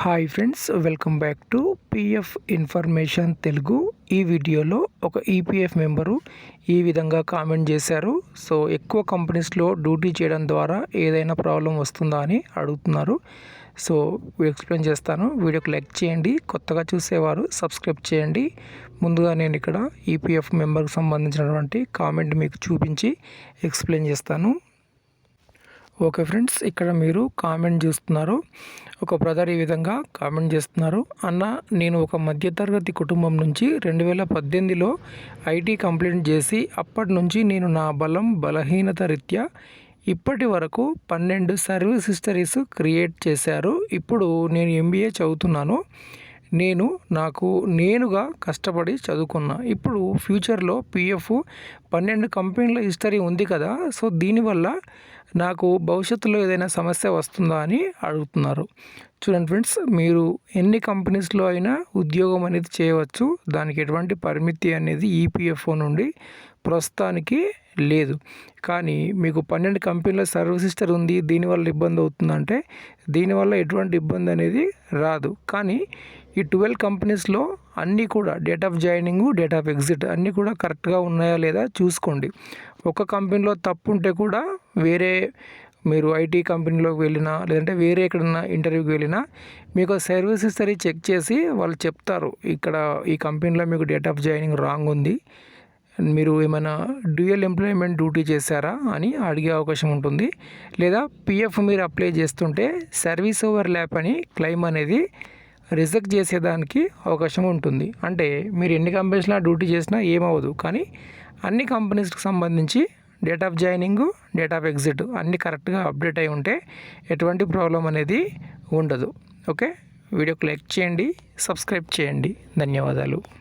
Hi friends welcome back to PF information Telugu ఈ వీడియోలో ఒక ఈపీఎఫ్ మెంబరు ఈ విధంగా కామెంట్ చేశారు. సో ఎక్కువ కంపెనీస్లో డ్యూటీ చేయడం ద్వారా ఏదైనా ప్రాబ్లం వస్తుందా అని అడుగుతున్నారు. సో ఎక్స్ప్లెయిన్ చేస్తాను. వీడియోకి లైక్ చేయండి. కొత్తగా చూసేవారు సబ్స్క్రైబ్ చేయండి. ముందుగా నేను ఇక్కడ ఈపీఎఫ్ మెంబర్కి సంబంధించినటువంటి కామెంట్ మీకు చూపించి ఎక్స్ప్లెయిన్ చేస్తాను. ఓకే ఫ్రెండ్స్ ఇక్కడ మీరు కామెంట్ చూస్తున్నారు. ఒక బ్రదర్ ఈ విధంగా కామెంట్ చేస్తున్నారు. అన్న నేను ఒక మధ్యతరగతి కుటుంబం నుంచి రెండు వేల పద్దెనిమిదిలో ఐటీ కంప్లైంట్ చేసి అప్పటి నుంచి నేను నా బలం బలహీనత రీత్యా ఇప్పటి వరకు పన్నెండు సర్వీస్ హిస్టరీస్ క్రియేట్ చేశారు. ఇప్పుడు నేను ఎంబీఏ చదువుతున్నాను. నేను నాకు నేనుగా కష్టపడి చదువుకున్నా. ఇప్పుడు ఫ్యూచర్లో పిఎఫ్ పన్నెండు కంపెనీల హిస్టరీ ఉంది కదా. సో దీనివల్ల నాకు భవిష్యత్తులో ఏదైనా సమస్య వస్తుందా అని అడుగుతున్నారు. చూడండి ఫ్రెండ్స్ మీరు ఎన్ని కంపెనీస్లో అయినా ఉద్యోగం అనేది చేయవచ్చు. దానికి ఎటువంటి పరిమితి అనేది ఈపీఎఫ్ఓ నుండి ప్రస్తుతానికి లేదు. కానీ మీకు పన్నెండు కంపెనీల సర్వీస్ హిస్టర్ ఉంది దీనివల్ల ఇబ్బంది అవుతుందంటే దీనివల్ల ఎటువంటి ఇబ్బంది అనేది రాదు. కానీ ఈ ట్వెల్వ్ కంపెనీస్లో అన్నీ కూడా date of joining date of exit అన్నీ కూడా కరెక్ట్గా ఉన్నాయా లేదా చూసుకోండి. ఒక కంపెనీలో తప్పు ఉంటే కూడా వేరే మీరు ఐటీ కంపెనీలోకి వెళ్ళినా లేదంటే వేరే ఎక్కడన్నా ఇంటర్వ్యూకి వెళ్ళినా మీకు సర్వీస్ సరి చెక్ చేసి వాళ్ళు చెప్తారు ఇక్కడ ఈ కంపెనీలో మీకు డేట్ ఆఫ్ జాయినింగ్ రాంగ్ ఉంది. మీరు ఏమైనా డ్యూయల్ ఎంప్లాయ్మెంట్ డ్యూటీ చేశారా? అని అడిగే అవకాశం ఉంటుంది. లేదా పిఎఫ్ మీరు అప్లై చేస్తుంటే సర్వీస్ ఓవర్ ల్యాప్ అని క్లెయిమ్ అనేది రిజెక్ట్ చేసేదానికి అవకాశం ఉంటుంది. అంటే మీరు ఎన్ని కంపెనీస్లో డ్యూటీ చేసినా ఏమవ్వదు. కానీ అన్ని కంపెనీస్కి సంబంధించి date of joining date of exit అన్నీ కరెక్ట్గా అప్డేట్ అయి ఉంటే ఎటువంటి ప్రాబ్లం అనేది ఉండదు. ఓకే? వీడియోకి లైక్ చేయండి సబ్స్క్రైబ్ చేయండి. ధన్యవాదాలు.